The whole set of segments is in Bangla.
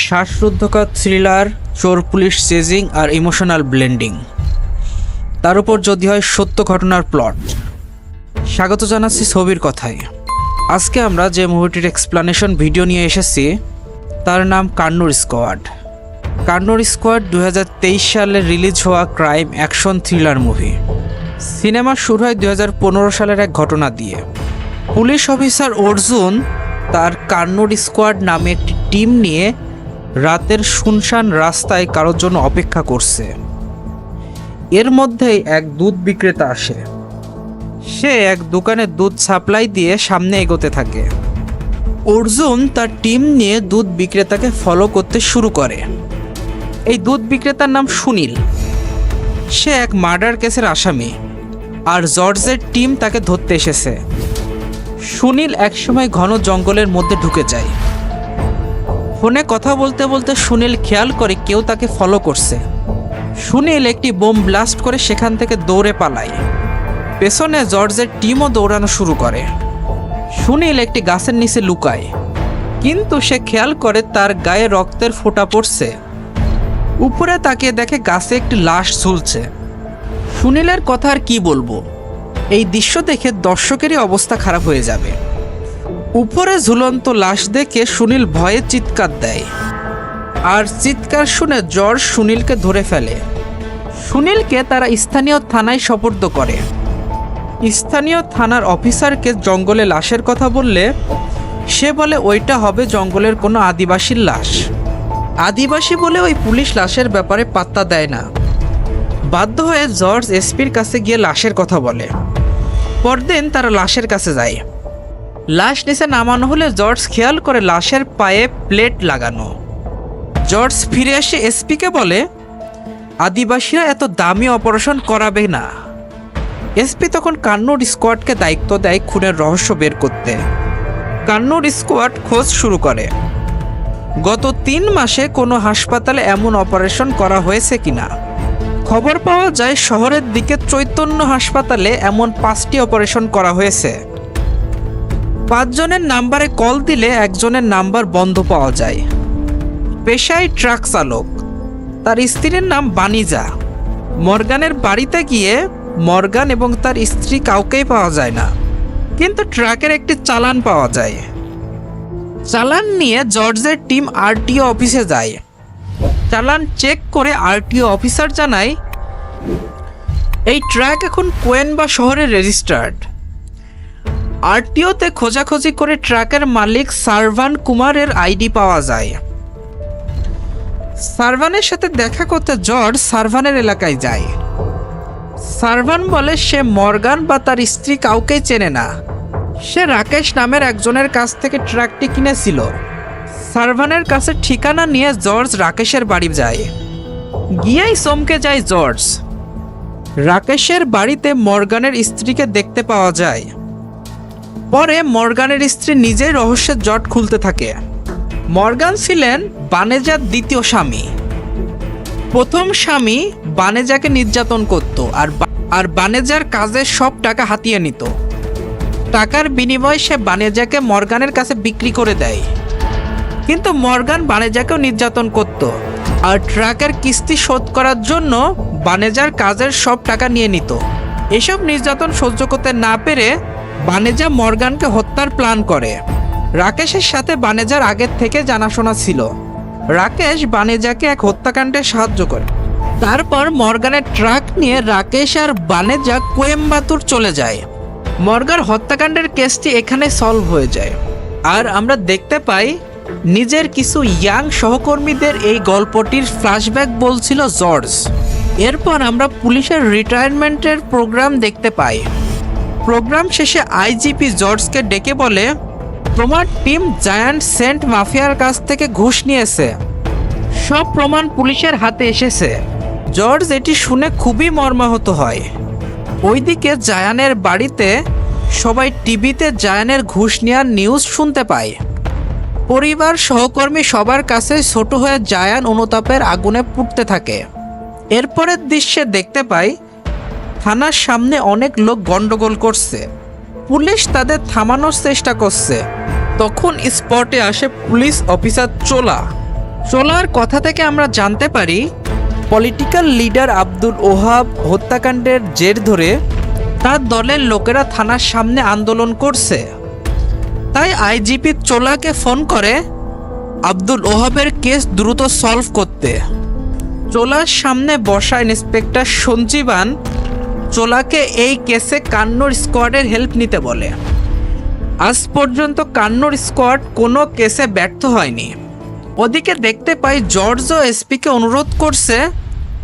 শ্বাসরুদ্ধকর থ্রিলার, চোর পুলিশ চেজিং আর ইমোশনাল ব্লেন্ডিং। তার উপর যদি হয় সত্য ঘটনার প্লট। স্বাগত জানাচ্ছি ছবির কথায়। আজকে আমরা যে মুভিটির এক্সপ্লানেশন ভিডিও নিয়ে এসেছি, তার নাম কান্নুর স্কোয়াড। কান্নুর স্কোয়াড দু হাজার তেইশ সালে রিলিজ হওয়া crime action thriller movie cinema শুরু হয় দুই হাজার পনেরো সালের এক ঘটনা দিয়ে। পুলিশ অফিসার অর্জুন তার কান্নুর স্কোয়াড নামে একটি টিম নিয়ে রাতের শুনশান রাস্তায় কারোর জন্য অপেক্ষা করছে। এর মধ্যেই এক দুধ বিক্রেতা আসে। সে এক দোকানে দুধ সাপ্লাই দিয়ে সামনে এগোতে থাকে। অর্জুন তার টিম নিয়ে দুধ বিক্রেতাকে ফলো করতে শুরু করে। এই দুধ বিক্রেতার নাম সুনীল। সে এক মার্ডার কেসের আসামি আর জর্জের টিম তাকে ধরতে এসেছে। সুনীল একসময় ঘন জঙ্গলের মধ্যে ঢুকে যায়। ফোনে কথা বলতে বলতে সুনীল খেয়াল করে কেউ তাকে ফলো করছে। সুনীল একটি বোম ব্লাস্ট করে সেখান থেকে দৌড়ে পালায়। পেছনে জর্জের টিমও দৌড়ানো শুরু করে। সুনীল একটি গাছের নিচে লুকায়। কিন্তু সে খেয়াল করে তার গায়ে রক্তের ফোঁটা পড়ছে। উপরে তাকিয়ে দেখে গাছে একটি লাশ ঝুলছে। সুনীলের কথা আর কি বলব? এই দৃশ্য দেখে দর্শকেরই অবস্থা খারাপ হয়ে যাবে। উপরে ঝুলন্ত লাশ দেখে সুনীল ভয়ে চিৎকার দেয়। আর চিৎকার শুনে জর্জ সুনীলকে ধরে ফেলে। সুনীলকে তারা স্থানীয় থানায় সোপর্দ করে। স্থানীয় থানার অফিসারকে জঙ্গলে লাশের কথা বললে, সে বলে ওইটা হবে জঙ্গলের কোনো আদিবাসীর লাশ। আদিবাসী বলে ওই পুলিশ লাশের ব্যাপারে পাত্তা দেয় না। বাধ্য হয়ে জর্জ এসপির কাছে গিয়ে লাশের কথা বলে। পরদিন তারা লাশের কাছে যায়। লাশ নিচে নামানো হলে জর্জ খেয়াল করে লাশের পায়ে প্লেট লাগানো। জর্জ ফিরে এসে এসপিকে বলে, আদিবাসীরা এত দামি অপারেশন করাবে না। এসপি তখন কান্নুর স্কোয়াডকে দায়িত্ব দেয় খুনের রহস্য বের করতে। কান্নুর স্কোয়াড খোঁজ শুরু করে, গত তিন মাসে কোনো হাসপাতালে এমন অপারেশন করা হয়েছে কিনা? খবর পাওয়া যায় শহরের দিকে চৈতন্য হাসপাতালে এমন পাঁচটি অপারেশন করা হয়েছে। পাঁচজনের নাম্বারে কল দিলে একজনের নাম্বার বন্ধ পাওয়া যায়। পেশায় ট্রাক চালক। তার স্ত্রীর নাম বানিজা। মর্গানের বাড়িতে গিয়ে মর্গান এবং তার স্ত্রী কাউকেই পাওয়া যায় না। কিন্তু ট্রাকের একটি চালান পাওয়া যায়। চালান নিয়ে জর্জের টিম আরটিও অফিসে যায়। চালান চেক করে আরটিও অফিসার জানায়, এই ট্রাক এখন কোয়েন বা শহরে রেজিস্টার্ড। আরটিওতে খোঁজাখুঁজি করে ট্রাকের মালিক সারভান কুমারের আইডি পাওয়া যায়। সারভানের সাথে দেখা করতে জর্জ সারভানের এলাকায় যায়। সারভান বলে, সে মর্গান বা তার স্ত্রী কাউকেই চেনে না। সে রাকেশ নামের একজনের কাছ থেকে ট্রাকটি কিনেছিল। সারভানের কাছে ঠিকানা নিয়ে জর্জ রাকেশের বাড়ি যায়। গিয়েই চমকে যায় জর্জ। রাকেশের বাড়িতে মর্গানের স্ত্রীকে দেখতে পাওয়া যায়। পরে মর্গানের স্ত্রী নিজেই রহস্যের জট খুলতে থাকে। মর্গান ছিলেন বানেজার দ্বিতীয় স্বামী। প্রথম স্বামী বানেজাকে নির্যাতন করত আর আর বানেজার কাজের সব টাকা হাতিয়ে নিত। টাকার বিনিময়ে সে বানেজাকে মর্গানের কাছে বিক্রি করে দেয়। কিন্তু মর্গান বানেজাকেও নির্যাতন করত আর ট্রাকের কিস্তি শোধ করার জন্য বানেজার কাজের সব টাকা নিয়ে নিত। এসব নির্যাতন সহ্য করতে না পেরে বানেজা মর্গানকে হত্যার প্ল্যান করে। রাকেশের সাথে বানেজার আগের থেকে জানাশোনা ছিল। রাকেশ বানেজাকে এক হত্যাকাণ্ডে সাহায্য করে। তারপর মর্গানের ট্রাক নিয়ে রাকেশ আর বানেজা কোয়েম্বাতুর চলে যায়। মর্গার হত্যাকাণ্ডের কেসটি এখানে সলভ হয়ে যায়। আর আমরা দেখতে পাই, নিজের কিছু ইয়াং সহকর্মীদের এই গল্পটির ফ্ল্যাশব্যাক বলছিল জর্জ। এরপর আমরা পুলিশের রিটায়ারমেন্টের প্রোগ্রাম দেখতে পাই। প্রোগ্রাম শেষে আইজিপি জর্জকে ডেকে বলে, তোমার টিম জায়ান্ট সেন্ট মাফিয়ার কাছ থেকে ঘুষ নিয়েছে। সব প্রমাণ পুলিশের হাতে এসেছে। জর্জ, এটি শুনে খুবই মর্মাহত হয়। ওইদিকে জায়ানের বাড়িতে সবাই টিভিতে জায়ানের ঘুষ নেওয়ার নিউজ শুনতে পায়। পরিবার সহকর্মী সবার কাছে ছোট হয়ে জায়ান অনুতাপের আগুনে পুড়তে থাকে। এরপরের দৃশ্যে দেখতে পাই থানার সামনে অনেক লোক গন্ডগোল করছে। পুলিশ তাদের থামানোর চেষ্টা করছে। তখন স্পটে আসে পুলিশ অফিসার চোলা। চোলার কথা থেকে আমরা জানতে পারি, পলিটিক্যাল লিডার আব্দুল ওহাব হত্যাকাণ্ডের জের ধরে তার দলের লোকেরা থানার সামনে আন্দোলন করছে। তাই আইজিপি চোলাকে ফোন করে আব্দুল ওহাবের কেস দ্রুত সলভ করতে। চোলার সামনে বসা ইন্সপেক্টর সঞ্জীবান চোলাকে এই কেসে কান্নর স্কোয়াডের হেল্প নিতে বলে। আজ পর্যন্ত কান্নর স্কোয়াড কোনো কেসে ব্যর্থ হয়নি। ওদিকে দেখতে পাই জর্জ ও এসপিকে অনুরোধ করছে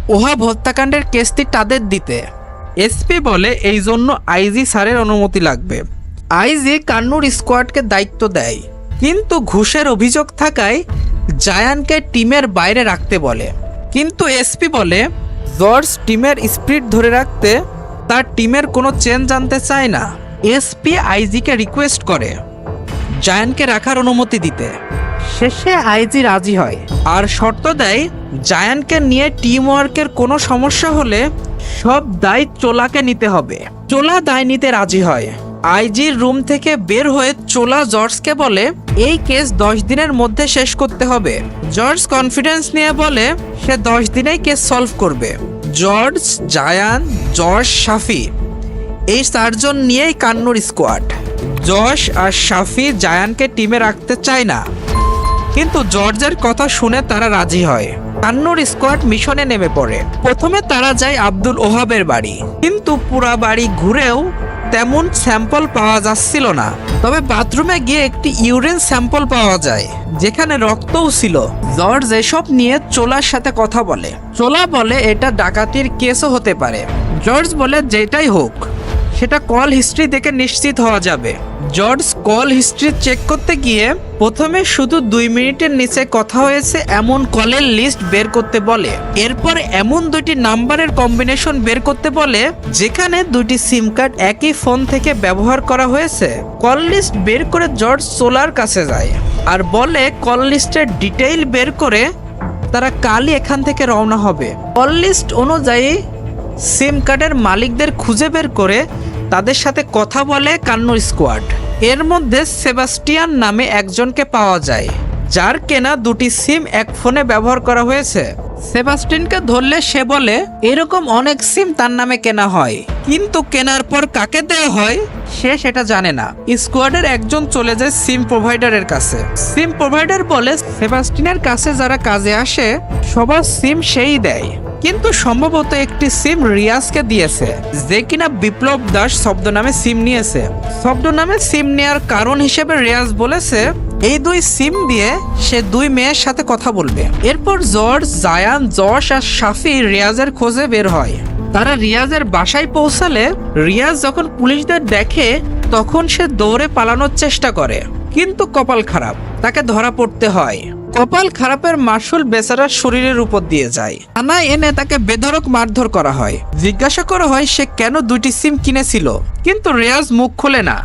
ওহাব হত্যাকাণ্ডের কেসটি তাদের দিতে। এসপি বলে, এই জন্য আইজি স্যারের অনুমতি লাগবে। আইজি কান্নুর স্কোয়াডকে দায়িত্ব দেয়। কিন্তু ঘুষের অভিযোগ থাকায় জায়ানকে টিমের বাইরে রাখতে বলে। কিন্তু এসপি বলে, জর্জ টিমের স্পিরিট ধরে রাখতে তার টিমের কোনো চেঞ্জ জানতে চায় না। এসপি আইজিকে রিকোয়েস্ট করে জায়ানকে রাখার অনুমতি দিতে। শেষে আইজি রাজি হয়। আর শর্ত দেয়, জায়ানকে নিয়ে টিম ওয়ার্কের কোনো সমস্যা হলে সব দায় চোলাকে নিতে হবে। চোলা দায় নিতে রাজি হয়। আইজির রুম থেকে বের হয়ে চোলা জর্জকে বলে, এই কেস দশ দিনের মধ্যে শেষ করতে হবে। জর্জ কনফিডেন্স নিয়ে বলে, সে দশ দিনেই কেস সলভ করবে। George, Zayan Josh Shafi. এই চারজন নিয়েই কান্নুর স্কোয়াড জশ আর শাফি জায়ানকে টিমে রাখতে চায় না। কিন্তু জর্জের কথা শুনে তারা রাজি হয়। কান্নুর স্কোয়াড মিশনে নেমে পড়ে। প্রথমে তারা যায় আব্দুল ওহাবের বাড়ি। কিন্তু পুরা বাড়ি ঘুরেও তেমন স্যাম্পল পাওয়া যাচ্ছিল না। তবে বাথরুমে গিয়ে একটি ইউরিন স্যাম্পল পাওয়া যায়, যেখানে রক্তও ছিল। জর্জ এসব নিয়ে চোলার সাথে কথা বলে। চোলা বলে এটা ডাকাতির কেসও হতে পারে। জর্জ বলে যেটাই হোক। সেটা কল হিস্ট্রি দেখে নিশ্চিত হওয়া যাবে। জর্জ কল হিস্ট্রি চেক করতে গিয়ে প্রথমে শুধু দুই মিনিটের নিচে কথা হয়েছে, এমন কলের লিস্ট বের করতে বলে। এরপর এমন দুইটি নাম্বারের কম্বিনেশন বের করতে বলে, যেখানে দুটি সিম কার্ড একই ফোন থেকে ব্যবহার করা হয়েছে। কল লিস্ট বের করে জর্জ সোলার কাছে যায় আর বলে কল লিস্টের ডিটেইল বের করে তারা কালই এখান থেকে রওনা হবে। কল লিস্ট অনুযায়ী সিম কার্ডের মালিকদের খুঁজে বের করে তাদের সাথে কথা বলে কান্নুর স্কোয়াড। এর মধ্যে সেবাস্টিয়ান নামে একজনকে পাওয়া যায়, যার কেনা দুটি সিম এক ফোনে ব্যবহার করা হয়েছে। সেবাস্টিনকে ধরলে সে বলে, এরকম অনেক সিম তার নামে কেনা হয়, কিন্তু কেনার পর কাকে দেওয়া হয়? সে সেটা জানে না। স্কোয়াডের একজন চলে যায় সিম প্রোভাইডারের কাছে। সিম প্রোভাইডার বলে সেবাস্টিনের কাছে যারা কাজে আসে, সবার সিম সেই দেয়। কিন্তু সম্ভবত একটি সিম রিয়াজকে দিয়েছে, যে কিনা বিপ্লব দাস শব্দ নামে সিম নিয়েছে। শব্দ নামে সিম নেওয়ার কারণ হিসেবে রিয়াজ বলেছে, এই দুই সিম দিয়ে সে দুই মেয়ের সাথে কথা বলবে। এরপর জর্জ, জায়ান যশ আর শাফি রিয়াজের খোঁজে বের হয়। তারা রিয়াজের বাসায় পৌঁছালে রিয়াজ যখন পুলিশদের দেখে, তখন সে দৌড়ে পালানোর চেষ্টা করে। কিন্তু কপাল খারাপ, তাকে ধরা পড়তে হয়। কপাল খারাপের মাসুল বেচারার শরীরের উপর দিয়ে যায়। থানায় এনে তাকে বেধরক মারধর করা হয়। জিজ্ঞাসা করা হয় সে কেন দুইটি সিম কিনেছিল, কিন্তু রেয়াজ মুখ খোলে না।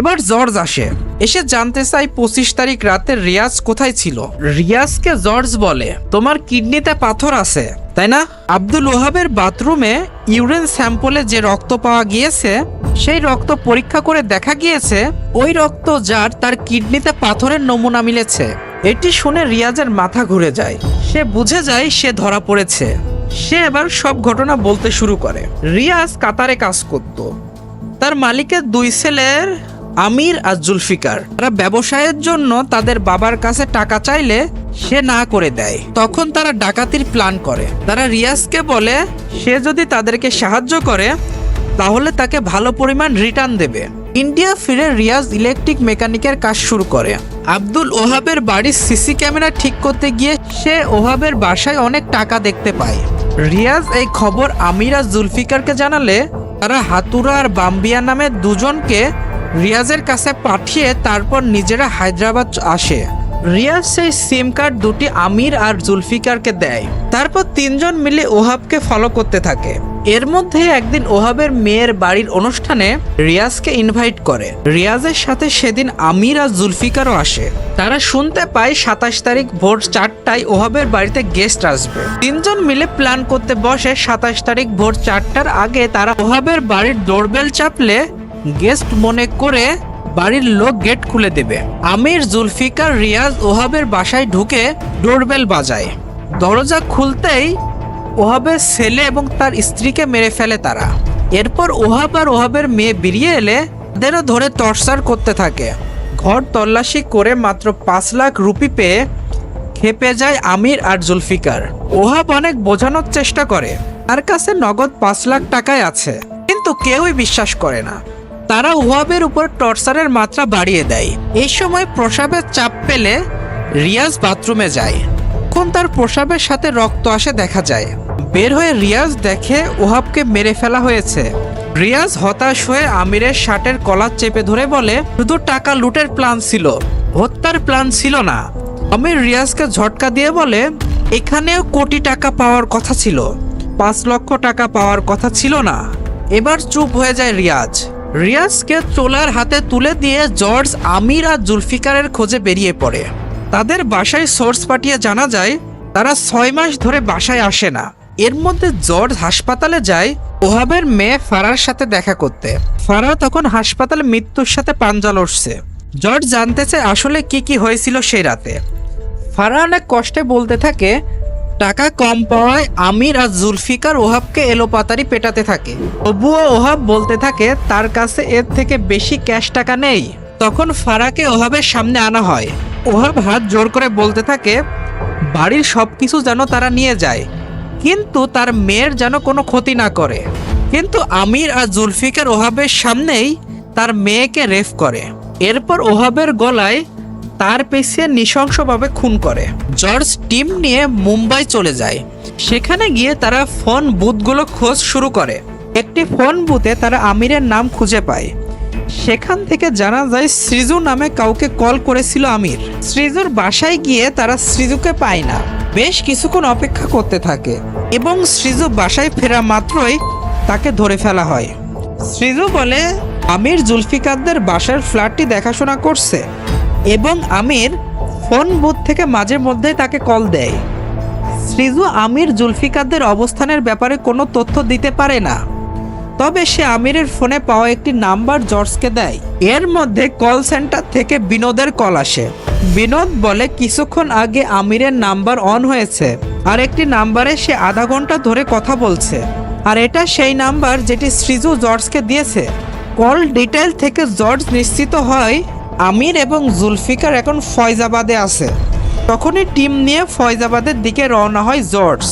এবার জর্জ আসে। এসে জানতে চাই পঁচিশ তারিখ রাতে রিয়াজ কোথায় ছিল। রিয়াজকে জর্জ বলে, তোমার কিডনিতে পাথর আছে। তাই না? আব্দুল ওহাবের বাথরুমে ইউরিন স্যাম্পলে যে রক্ত পাওয়া গিয়েছে, সেই রক্ত পরীক্ষা করে দেখা গিয়েছে, ওই রক্ত যার তার কিডনিতে পাথরের নমুনা মিলেছে। এটি শুনে রিয়াজের মাথা ঘুরে যায়। সে বুঝে যায় সে ধরা পড়েছে। সে এবার সব ঘটনা বলতে শুরু করে। রিয়াজ কাতারে কাজ করত। তার মালিকের দুই ছেলের আমির আর জুলফিকার। তারা ব্যবসায়ের জন্য তাদের বাবার কাছে টাকা চাইলে সে না করে দেয়। তখন তারা ডাকাতির প্ল্যান করে। তারা রিয়াজকে বলে, সে যদি তাদেরকে সাহায্য করে, তাহলে তাকে ভালো পরিমাণ রিটার্ন দেবে। ইন্ডিয়া ফিরে রিয়াজ ইলেকট্রিক মেকানিকের কাজ শুরু করে। আব্দুল ওহাবের বাড়ির সিসি ক্যামেরা ঠিক করতে গিয়ে সে ওহাবের বাসায় অনেক টাকা দেখতে পায়। রিয়াজ এই খবর আমিরা জুলফিকারকে জানালে, তারা হাতুরা আর বাম্বিয়া নামে দুজনকে রিয়াজের কাছে পাঠিয়ে তারপর নিজেরা হায়দ্রাবাদ আসে। রিয়াজ সেই সিম কার্ড দুটি আমির আর জুলফিকারকে দেয়। তারপর তিনজন মিলে ওহাবকে ফলো করতে থাকে। এর মধ্যে একদিন ওহাবের মেয়ের বাড়ির অনুষ্ঠানে রিয়াজকে ইনভাইট করে। রিয়াজের সাথে সেদিন আমির আর জুলফিকারও আসে। তারা শুনতে পায় সাতাশ তারিখ ভোর চারটায় ওহাবের বাড়িতে গেস্ট আসবে। তিনজন মিলে প্ল্যান করতে বসে সাতাশ তারিখ ভোর চারটার আগে তারা ওহাবের বাড়ির ডোরবেল চাপলে গেস্ট মনে করে বাড়ির লোক গেট খুলে দেবে। আমির, জুলফিকার, রিয়াজ ওহাবের বাসায় ঢুকে ডোরবেল বাজায়। দরজা খুলতেই ওহাবের ছেলে এবং তার স্ত্রীকে মেরে ফেলে তারা। এরপর ওহাব আর ওহাবের মেয়ে বেরিয়ে এলে তাদেরও ধরে টর্চার করতে থাকে। ঘর তল্লাশি করে মাত্র পাঁচ লাখ রুপি পেয়ে খেপে যায় আমির আর জুলফিকার। ওহাব অনেক বোঝানোর চেষ্টা করে। তার কাছে নগদ পাঁচ লাখ টাকায় আছে, কিন্তু কেউই বিশ্বাস করে না। তারা ওহাবের উপর টর্চারের মাত্রা বাড়িয়ে দেয়। এই সময় প্রসাবের চাপ পেলে রিয়াজ বাথরুমে যায়। তখন তার প্রসাবের সাথে রক্ত আসে দেখা যায়। বের হয়ে রিয়াজ দেখে ওহাবকে মেরে ফেলা হয়েছে। রিয়াজ হতাশ হয়ে আমিরের শার্টের কলার চেপে ধরে বলে, শুধু টাকা লুটের প্ল্যান ছিল, হত্যার প্ল্যান ছিল না। আমির রিয়াজকে ঝটকা দিয়ে বলে, এখানেও কোটি টাকা পাওয়ার কথা ছিল, পাঁচ লক্ষ টাকা পাওয়ার কথা ছিল না। এবার চুপ হয়ে যায় রিয়াজ। রিয়াজকে চোলার হাতে তুলে দিয়ে জর্জ, আমির আর জুলফিকারের খোঁজে বেরিয়ে পড়ে। তাদের বাসায় সোর্স পাঠিয়ে জানা যায়, তারা ছয় মাস ধরে বাসায় আসে না। এর মধ্যে জর্জ হাসপাতালে যায়, ওহাবের মেয়ে ফারার সাথে দেখা করতে। ফারা তখন হাসপাতালে মৃত্যুর সাথে পাঞ্জা লড়ছে। জর্জ জানতে চায় আসলে কি কি হয়েছিল সেই রাতে। ফারা অনেক কষ্টে বলতে থাকে, টাকা কম পাওয়ায় আমির আর জুলফিকার ওহাবকে এলোপাতারি পেটাতে থাকে। তবুও ওহাব বলতে থাকে, তার কাছে এর থেকে বেশি ক্যাশ টাকা নেই। তখন ফারাকে ওহাবের সামনে আনা হয়। ওহাব হাত জোর করে বলতে থাকে, বাড়ির সব কিছু যেন তারা নিয়ে যায়, কিন্তু তার মেয়ের যেন কোনো ক্ষতি না করে। কিন্তু আমির আর জুলফিকার ওহাবের সামনেই তার মেয়েকে রেফ করে। এরপর ওহাবের গলায় তার পেছিয়ে নৃশংসভাবে খুন করে। জর্জ টিম নিয়ে মুম্বাই চলে যায়। সেখানে গিয়ে তারা ফোন বুথগুলো খোঁজ শুরু করে। একটি ফোন বুথে তারা আমিরের নাম খুঁজে পায়। সেখান থেকে জানা যায় সৃজু নামে কাউকে কল করেছিল আমির। সৃজুর বাসায় গিয়ে তারা সৃজুকে পায় না। বেশ কিছুক্ষণ অপেক্ষা করতে থাকে এবং সৃজু বাসায় ফেরা মাত্রই তাকে ধরে ফেলা হয়। সৃজু বলে, আমির জুলফিকারদের বাসার ফ্ল্যাটটি দেখাশোনা করছে এবং আমির ফোন বুথ থেকে মাঝে মধ্যে তাকে কল দেয়। সৃজু আমির জুলফিকারদের অবস্থানের ব্যাপারে কোনো তথ্য দিতে পারে না। তবে সে আমিরের ফোনে পাওয়া একটি নাম্বার জর্জকে দেয়। এর মধ্যে কল সেন্টার থেকে বিনোদের কল আসে। বিনোদ বলে, কিছুক্ষণ আগে আমিরের নাম্বার অন হয়েছে আর একটি নাম্বারে সে আধা ঘণ্টা ধরে কথা বলছে। আর এটা সেই নাম্বার যেটি সৃজু জর্জকে দিয়েছে। কল ডিটেল থেকে জর্জ নিশ্চিত হয়, আমির এবং জুলফিকার এখন ফয়জাবাদে আছে। তখনই টিম নিয়ে ফয়জাবাদের দিকে রওনা হয় জর্জ।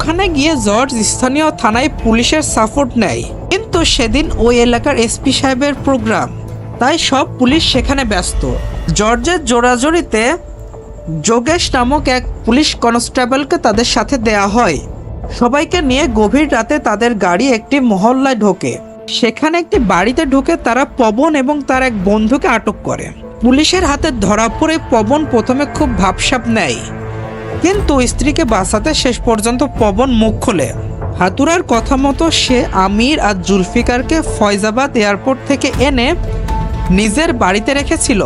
ওখানে গিয়ে জর্জ স্থানীয় থানায় পুলিশের সাপোর্ট নেয়। কিন্তু সেদিন ওই এলাকার এসপি সাহেবের প্রোগ্রাম। তাই সব পুলিশ সেখানে ব্যস্ত। জর্জের জোড়াজড়িতে যোগেশ নামক এক পুলিশ কনস্টেবলকে তাদের সাথে দেয়া হয়। সবাইকে নিয়ে গভীর রাতে তাদের গাড়ি একটি মহল্লায় ঢোকে। সেখানে একটি বাড়িতে ঢুকে তারা পবন এবং তার এক বন্ধুকে আটক করে। পুলিশের হাতে ধরা পড়ে পবন প্রথমে খুব ভাবসাব নেয়। কিন্তু স্ত্রীকে বাঁচাতে শেষ পর্যন্ত পবন মুখ খোলে। হাতুরার কথা মতো সে আমির আর জুলফিকারকে ফয়জাবাদ এয়ারপোর্ট থেকে এনে নিজের বাড়িতে রেখেছিল।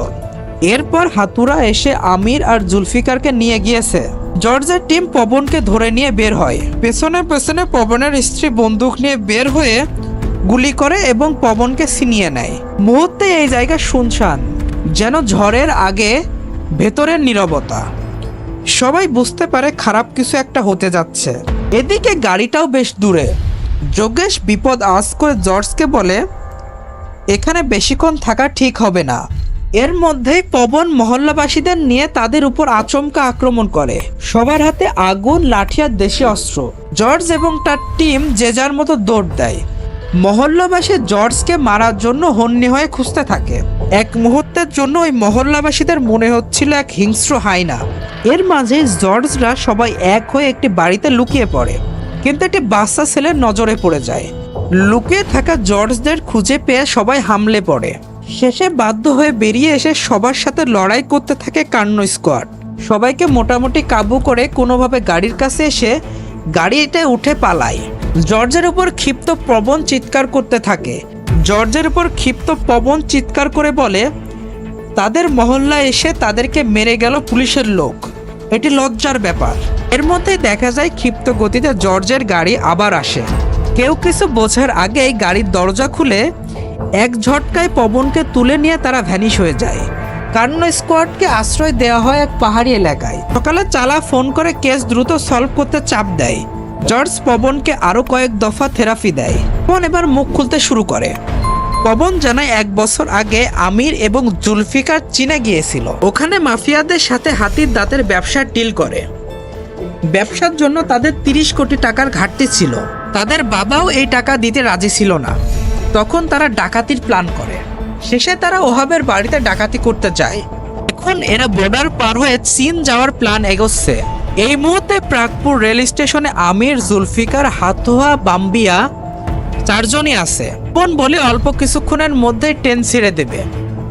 এরপর হাতুরা এসে আমির আর জুলফিকারকে নিয়ে গিয়েছে। জর্জের টিম পবনকে ধরে নিয়ে বের হয়। পেছনে পেছনে পবনের স্ত্রী বন্দুক নিয়ে বের হয়ে গুলি করে এবং পবনকে ছিনিয়ে নেয়। মুহূর্তে এই জায়গা শুনশান, যেন ঝড়ের আগে ভেতরের নীরবতা। সবাই বুঝতে পারে খারাপ কিছু একটা হতে যাচ্ছে। এদিকে গাড়িটাও বেশ দূরে। যোগেশ বিপদ আজ করে জর্জকে বলে, এখানে বেশিক্ষণ থাকা ঠিক হবে না। এর মধ্যেই পবন মহল্লাবাসীদের নিয়ে তাদের উপর আচমকা আক্রমণ করে। সবার হাতে আগুন, লাঠি আর দেশি অস্ত্র। জর্জ এবং তার টিম যে যার মতো দৌড় দেয়। মহল্লাবাসী জর্জকে মারার জন্য হন্যে হয়ে খুঁজতে থাকে। এক মুহূর্তের জন্য ওই মহল্লাবাসীদের মনে হচ্ছিল এক হিংস্র হাইনা এর মাঝে জর্জরা সবাই এক হয়ে একটি বাড়িতে লুকিয়ে পড়ে। কিন্তু একটি বাচ্চা ছেলের নজরে পড়ে যায়। লুকিয়ে থাকা জর্জদের খুঁজে পেয়ে সবাই হামলে পড়ে। শেষে বাধ্য হয়ে বেরিয়ে এসে সবার সাথে লড়াই করতে থাকে কান্ন স্কোয়াড। সবাইকে মোটামুটি কাবু করে কোনোভাবে গাড়ির কাছে এসে গাড়িতে উঠে পালায়। জর্জের উপর ক্ষিপ্ত পবন চিৎকার করতে থাকে। জর্জের উপর ক্ষিপ্ত পবন চিৎকার করে বলে, তাদের মহল্লায় এসে তাদেরকে মেরে গেল পুলিশের লোক। এটি লজ্জার ব্যাপার। এর মধ্যে দেখা যায় ক্ষিপ্ত গতিতে জর্জের গাড়ি আবার আসে। কেউ কিছু বোঝার আগেই গাড়ির দরজা খুলে এক ঝটকায় পবনকে তুলে নিয়ে তারা ভ্যানিশ হয়ে যায়। কার্নো স্কোয়াডকে আশ্রয় দেওয়া হয় এক পাহাড়ি এলাকায়। সকালে চালা ফোন করে কেস দ্রুত সলভ করতে চাপ দেয়। জর্জ পবনকে আরও কয়েক দফা থেরাপি দেয়। পবন এবার মুখ খুলতে শুরু করে। পবন জানায় এক বছর আগে আমির এবং জুলফিকার চীনে গিয়েছিল। ওখানে মাফিয়াদের সাথে হাতির দাঁতের ব্যবসার ডিল করে। ব্যবসার জন্য তাদের তিরিশ কোটি টাকার ঘাটতি ছিল। তাদের বাবাও এই টাকা দিতে রাজি ছিল না। তখন তারা ডাকাতির প্ল্যান করে। শেষে তারা ওহাবের বাড়িতে ডাকাতি করতে যায়। এখন এরা বর্ডার পার হয়ে চীন যাওয়ার প্ল্যান এগোচ্ছে। এই মুহূর্তে প্রাগপুর রেল স্টেশনে আমির জুলফিকার, হাতুয়া, বাম্বিয়া চারজনই আছে। বোন বলে অল্প কিছুক্ষণের মধ্যেই ট্রেন ছেড়ে দেবে।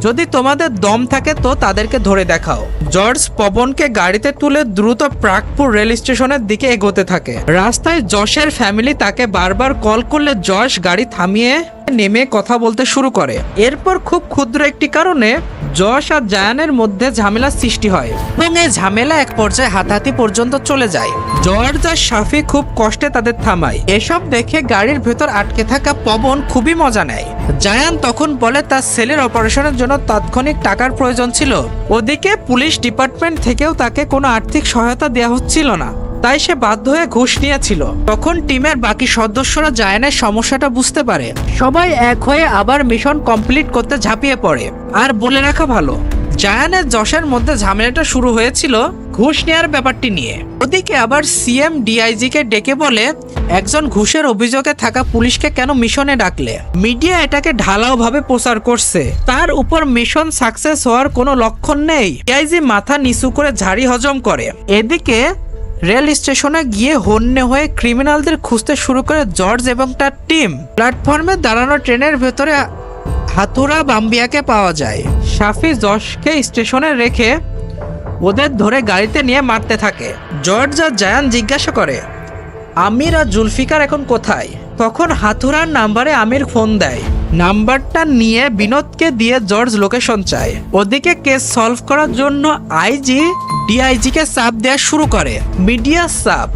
যদি তোমাদের দম থাকে তো তাদেরকে ধরে দেখাও। জর্জ পবনকে গাড়িতে তুলে দ্রুত প্রাগপুর রেল স্টেশনের দিকে এগোতে থাকে। রাস্তায় যশের ফ্যামিলি তাকে বারবার কল করলে যশ গাড়ি থামিয়ে নেমে কথা বলতে শুরু করে। এরপর খুব ক্ষুদ্র একটি কারণে যশ আর জায়ানের মধ্যে ঝামেলা সৃষ্টি হয় এবং এই ঝামেলা এক পর্যায়ে হাতাহাতি পর্যন্ত চলে যায়। জর্জ আর শাফি খুব কষ্টে তাদের থামায়। এসব দেখে গাড়ির ভেতর আটকে থাকা পবন খুবই মজা নেয়। জায়ান তখন বলে, তার ছেলের অপারেশনের জন্য তাৎক্ষণিক টাকার প্রয়োজন ছিল। ওদিকে পুলিশ ডিপার্টমেন্ট থেকেও তাকে কোনো আর্থিক সহায়তা দেওয়া হচ্ছিল না। তাই সে বাধ্য হয়ে ঘুষ নিয়েছিল। তখন টিমের বাকি সদস্যরা জায়ানের সমস্যাটা বুঝতে পারে। সবাই এক হয়ে আবার মিশন কমপ্লিট করতে ঝাঁপিয়ে পড়ে। আর বলে রাখা ভালো, জায়ানের যশের মধ্যে ঝামেলাটা শুরু হয়েছিল ঘুষ নেওয়ার ব্যাপারটি নিয়ে। ওদিকে আবার সিএম ডিআইজি কে ডেকে বলে, একজন ঘুষের অভিযোগে থাকা পুলিশকে কেন মিশনে ডাকলে? মিডিয়া এটাকে ঢালাও ভাবে প্রচার করছে। তার উপর মিশন সাকসেস হওয়ার কোনো লক্ষণ নেই। ডিআইজি মাথা নিচু করে ঝাড়ি হজম করে। এদিকে রেল স্টেশনে গিয়ে হন্যে হয়ে ক্রিমিনালদের খুঁজতে শুরু করে জর্জ এবং তার টিম। প্ল্যাটফর্মে দাঁড়ানো ট্রেনের ভেতরে হাতুরা বাম্বিয়াকে পাওয়া যায়। সাফি জর্জকে স্টেশনে রেখে ওদের ধরে গাড়িতে নিয়ে মারতে থাকে। জর্জ আর জায়ান জিজ্ঞাসা করে, আমির আর জুলফিকার এখন কোথায়? তখন হাতুরার নাম্বারে আমির ফোন দেয়। নাম্বারটা নিয়ে বিনোদকে দিয়ে জর্জ লোকেশন চায়। ওদিকে কেস সলভ করার জন্য আইজি ডিআইজিকে চাপ দেওয়া শুরু করে। মিডিয়া চাপ।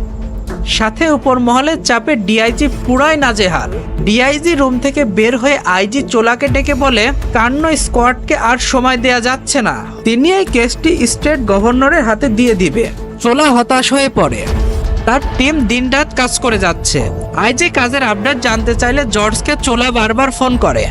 সাথে উপর মহলের চাপে ডিআইজি পুরাই নাজেহাল। ডিআইজি রুম থেকে বের হয়ে আইজি চোলাকে ডেকে বলে, কান্ন স্কোয়াডকে আর সময় দেয়া যাচ্ছে না। তিনি এই কেসটি স্টেট গভর্নরের হাতে দিয়ে দিবে। চোলা হতাশ হয়ে পড়ে। তার টিম দিনরাত কাজ করে যাচ্ছে। আইজি কাজের আপডেট জানতে চাইলে জর্জকে চোলা বারবার ফোন করে।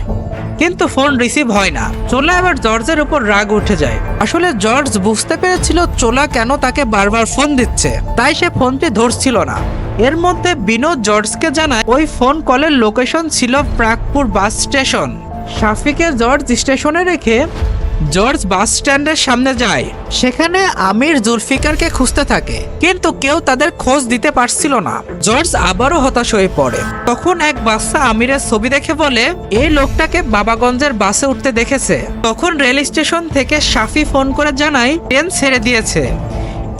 কিন্তু ফোন রিসিভ হয় না। চোলা এবার জর্জের উপর রাগ উঠে যায়। আসলে জর্জ বুঝতে পেরেছিল চোলা কেন তাকে বারবার ফোন দিচ্ছে। তাই সে ফোনটি ধরছিল না। এর মধ্যে বিনোদ জর্জকে জানায়, ওই ফোন কলের লোকেশন ছিল প্রাগপুর বাস স্টেশন। শাফিকে জর্জ স্টেশনে রেখে জর্জ বাস স্ট্যান্ডের সামনে যায়। সেখানে আমির জুলফিকারকে খুঁজতে থাকে, কিন্তু কেউ তাদের খোঁজ দিতে পারছিল না। জর্জ আবারও হতাশ হয়ে পড়ে। তখন এক বাচ্চা আমিরের ছবি দেখে বলে, এই লোকটাকে বাবাগঞ্জের বাসে উঠতে দেখেছে। তখন রেল স্টেশন থেকে সাফি ফোন করে জানায়, ট্রেন ছেড়ে দিয়েছে।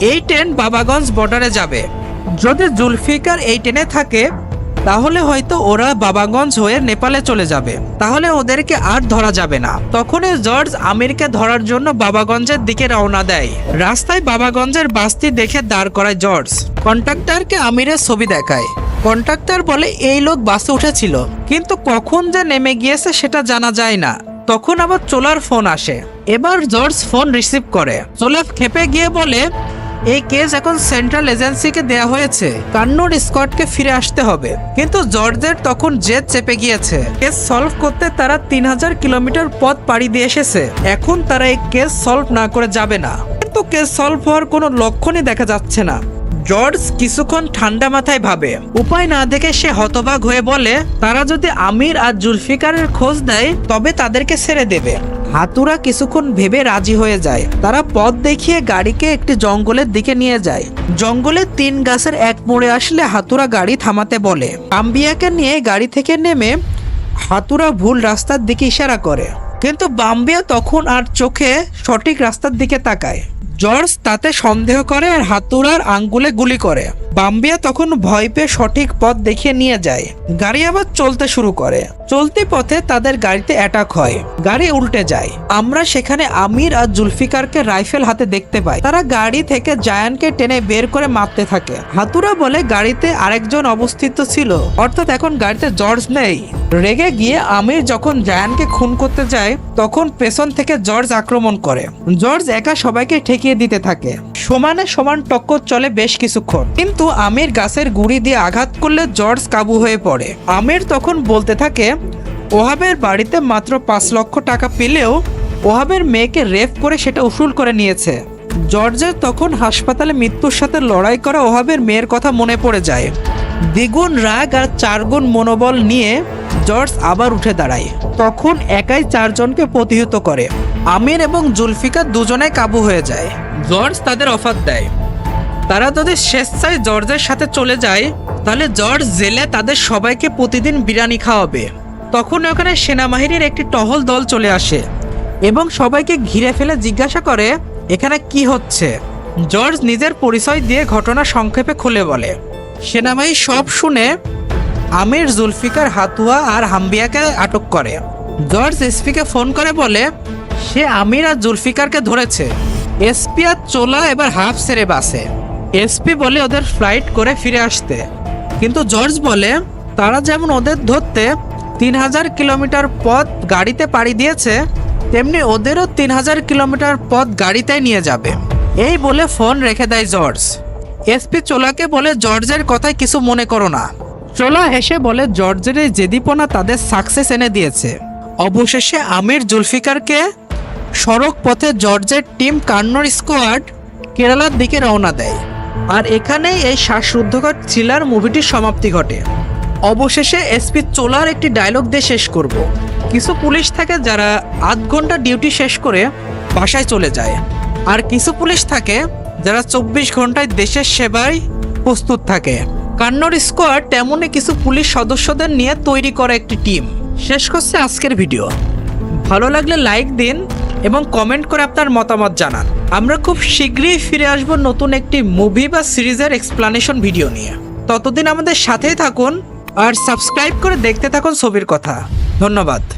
এই ট্রেন বাবাগঞ্জ বর্ডারে যাবে। যদি জুলফিকার এই ট্রেনে থাকে তাহলে হয়তো ওরা বাবাগঞ্জ হয়ে নেপালে চলে যাবে। তাহলে ওদেরকে আর ধরা যাবে না। তখনই জর্জ আমিরকে ধরার জন্য বাবাগঞ্জের দিকে রওনা দেয়। রাস্তায় বাবাগঞ্জের বাসটি দেখে দাঁড় করায় জর্জ। কন্ট্রাক্টরকে আমিরের ছবি দেখায়। কন্ট্রাক্টর বলে, এই লোক বাসে উঠেছিল। কিন্তু কখন যে নেমে গিয়েছে সেটা জানা যায় না। তখন আবার চোলার ফোন আসে। এবার জর্জ ফোন রিসিভ করে। চোলা খেপে গিয়ে বলে এই কেস এখন সেন্ট্রাল এজেন্সিকে দেয়া হয়েছে। কান্নুর স্কটকে ফিরে আসতে হবে। কিন্তু জর্জের তখন জেদ চেপে গিয়েছে। কেস সলভ করতে তারা তিন হাজার কিলোমিটার পথ পাড়ি দিয়ে এসেছে। এখন তারা এই কেস সলভ না করে যাবে না। কিন্তু কেস সলভ হওয়ার কোনো লক্ষণই দেখা যাচ্ছে না। জর্জ কিছুক্ষণ ঠান্ডা মাথায় ভাবে। উপায় না দেখে সে হতবাক হয়ে বলে, তারা যদি আমির আর জুলফিকারের খোঁজ দেয় তবে তাদেরকে ছেড়ে দেবে। হাতুরা কিছুক্ষণ ভেবে রাজি হয়ে যায়। তারা পথ দেখিয়ে গাড়িকে একটি জঙ্গলের দিকে নিয়ে যায়। জঙ্গলে তিন গাছের এক মোড়ে আসলে হাতুরা গাড়ি থামাতে বলে। আম্বিয়াকে নিয়ে গাড়ি থেকে নেমে হাতুরা ভুল রাস্তার দিকে ইশারা করে। কিন্তু বাম্বিয়া তখন আর চোখে সঠিক রাস্তার দিকে তাকায়। জর্জ তাতে সন্দেহ করে আর হাতুড়ার আঙ্গুলে গুলি করে। বাম্বিয়া তখন ভয় পেয়ে সঠিক পথ দেখিয়ে নিয়ে যায়। গাড়ি আবার চলতে শুরু করে। চলতি পথে তাদের গাড়িতে অ্যাটাক হয়। গাড়ি উল্টে যায়। আমরা সেখানে আমির আর জুলফিকারকে রাইফেল হাতে দেখতে পাই। তারা গাড়ি থেকে জায়ানকে টেনে বের করে মারতে থাকে। হাতুরা বলে গাড়িতে আরেকজন অবস্থিত ছিল। অর্থাৎ এখন গাড়িতে জর্জ নেই। রেগে গিয়ে আমির যখন জায়ানকে খুন করতে যায়, তখন পেছন থেকে জর্জ আক্রমণ করে। জর্জ একা সবাইকে ঠেকিয়ে দিতে থাকে। সমানে সমান টক্কর চলে বেশ কিছুক্ষণ। কিন্তু আমির গাছের গুড়ি দিয়ে আঘাত করলে জর্জ কাবু হয়ে পড়ে। আমির তখন বলতে থাকে, ওহাবের বাড়িতে মাত্র পাঁচ লক্ষ টাকা পেলেও ওহাবের মেয়েকে রেপ করে সেটা উসুল করে নিয়েছে। জর্জের তখন হাসপাতালে মৃত্যুর সাথে লড়াই করা ওহাবের মেয়ের কথা মনে পড়ে যায়। দ্বিগুণ রাগ আর চারগুণ মনোবল নিয়ে জর্জ আবার উঠে দাঁড়ায়। তখন একাই চারজনকে প্রতিহত করে। আমির এবং জুলফিকার দুজনে কাবু হয়ে যায়। জর্জ তাদের অফার দেয়। তারা যদি স্বেচ্ছায় জর্জের সাথে চলে যায়, তাহলে জর্জ জেলে তাদের সবাইকে প্রতিদিন বিরিয়ানি খাওয়াবে। তখন ওখানে সেনাবাহিনীর একটি টহল দল চলে আসে এবং সবাইকে ঘিরে ফেলে জিজ্ঞাসা করে, এখানে কি হচ্ছে? জর্জ নিজের পরিচয় দিয়ে ঘটনা সংক্ষেপে খুলে বলে। সেনাবাহিনী সব শুনে আমির, জুলফিকার, হাতুয়া আর হাম্বিয়াকে আটক করে। জর্জ এসপিকে ফোন করে বলে সে আমির আর জুলফিকারকে ধরেছে। এসপি আর চোলা এবার হাফ সেরে বাসে। এসপি বলে ওদের ফ্লাইট করে ফিরে আসতে। কিন্তু জর্জ বলে, তারা যেমন ওদের ধরতে তিন হাজার কিলোমিটার পথ গাড়িতে পাড়ি দিয়েছে, তেমনি ওদেরও তিন হাজার কিলোমিটার পথ গাড়িতে নিয়ে যাবে। এই বলে ফোন রেখে দেয় জর্জ। এসপি চোলাকে বলে, জর্জের কথায় কিছু মনে করো না। চোলা হেসে বলে, জর্জের এই জেদিপনা তাদের সাকসেস এনে দিয়েছে। অবশেষে আমির জুলফিকারকে সড়ক পথে জর্জের টিম কান্নর স্কোয়াড কেরালার দিকে রওনা দেয়। আর এখানেই এই শ্বাসরুদ্ধকর থ্রিলার মুভিটির সমাপ্তি ঘটে। অবশেষে এসপি চোলার একটি ডায়লগ দিয়ে শেষ করব। কিছু পুলিশ থাকে যারা আধ ঘণ্টা ডিউটি শেষ করে বাসায় চলে যায়। আর কিছু পুলিশ থাকে যারা চব্বিশ ঘন্টায় দেশের সেবায় প্রস্তুত থাকে। কান্নর স্কোয়াড তেমনই কিছু পুলিশ সদস্যদের নিয়ে তৈরি করা একটি টিম শেষ করছে আজকের ভিডিও ভালো লাগলে লাইক দিন এবং কমেন্ট করে আপনার মতামত জানান। আমরা খুব শীঘ্রই ফিরে আসব নতুন একটি মুভি বা সিরিজের এক্সপ্লানেশন ভিডিও নিয়ে। ততদিন আমাদের সাথেই থাকুন আর সাবস্ক্রাইব করে দেখতে থাকুন ছবির কথা। ধন্যবাদ।